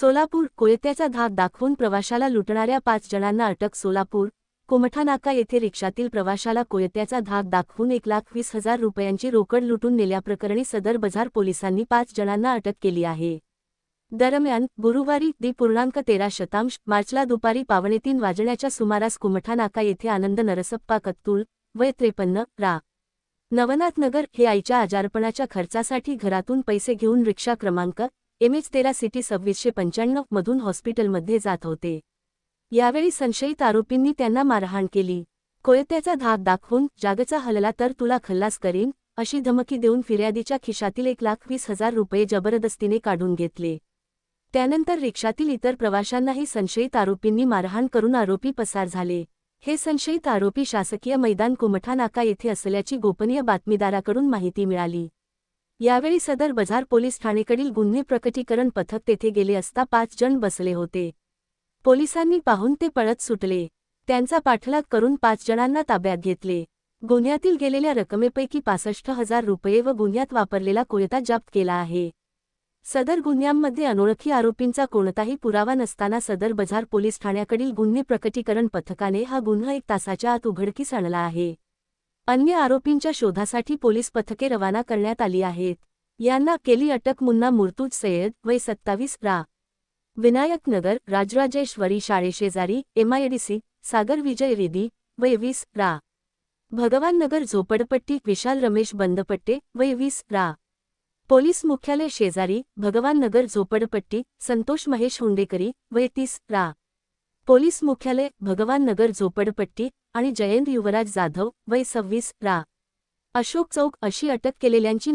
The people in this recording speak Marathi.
सोलापूर कोयत्याचा धाक दाखवून प्रवाशाला लुटणाऱ्या पाच जणांना अटक सोलापूर कोमठानाका येथे रिक्षातील प्रवाशाला कोयत्याचा धाक दाखवून एक लाख वीस हजार रुपयांची रोकड लुटून नेल्याप्रकरणी सदर बझार पोलिसांनी पाच जणांना अटक केली आहे. दरम्यान गुरुवारी दि पूर्णांक तेरा शतांश मार्चला दुपारी पावणेतीन वाजण्याच्या सुमारास कुमठानाका येथे आनंद नरसप्पा कत्तूल वय त्रेपन्न रा. नवनाथनगर हे आईच्या आजारपणाच्या खर्चासाठी घरातून पैसे घेऊन रिक्षा क्रमांक एम एच तेरा सिटी सव्वीसशे पंच्याण्णव मधून हॉस्पिटलमध्ये जात होते. यावेळी संशयित आरोपींनी त्यांना मारहाण केली. कोयत्याचा धाक दाखवून जागचा हलला तर तुला खल्लास करीन अशी धमकी देऊन फिर्यादीच्या खिशातील एक लाख वीस हजार रुपये जबरदस्तीने काढून घेतले. त्यानंतर रिक्षातील इतर प्रवाशांनाही संशयित आरोपींनी मारहाण करून आरोपी पसार झाले. हे संशयित आरोपी शासकीय मैदान कुमठा नाका येथे असल्याची गोपनीय बातमीदाराकडून माहिती मिळाली. यावेळी सदर बझार पोलीस ठाणेकडील गुन्हे प्रकटीकरण पथक तेथे गेले असता पाच जण बसले होते. पोलिसांनी पाहून ते पळत सुटले. त्यांचा पाठलाग करून पाच जणांना ताब्यात घेतले. गुन्ह्यातील गेलेल्या रकमेपैकी पासष्ट हजार रुपये व गुन्ह्यात वापरलेला कोयता जप्त केला आहे. सदर गुन्ह्यांमध्ये अनोळखी आरोपींचा कोणताही पुरावा नसताना सदर बझार पोलीस ठाण्याकडील गुन्हे प्रकटीकरण पथकाने हा गुन्हा एक तासाच्या आत उघडकीस आणला आहे. अन्य आरोपींच्या शोधासाठी पोलीस पथके रवाना करण्यात आली आहेत. यांना केली अटक मुन्ना मुर्तूज सय्यद वय सत्तावीस रा. विनायक नगर राजराजेश्वरी शाळेशेजारी एमआयडीसी सागर विजय रेदी वय वीस रा. भगवान नगर झोपडपट्टी विशाल रमेश बंदपट्टे वय वीस रा. पोलीस मुख्यालय शेजारी भगवान नगर झोपडपट्टी संतोष महेश हुंडेकरी वय तीस रा. पोलीस मुख्यालय भगवान नगर झोपडपट्टी आणि जयंत युवराज जाधव वय सव्वीस रा. अशोक चौक अशी अटक केलेल्यांची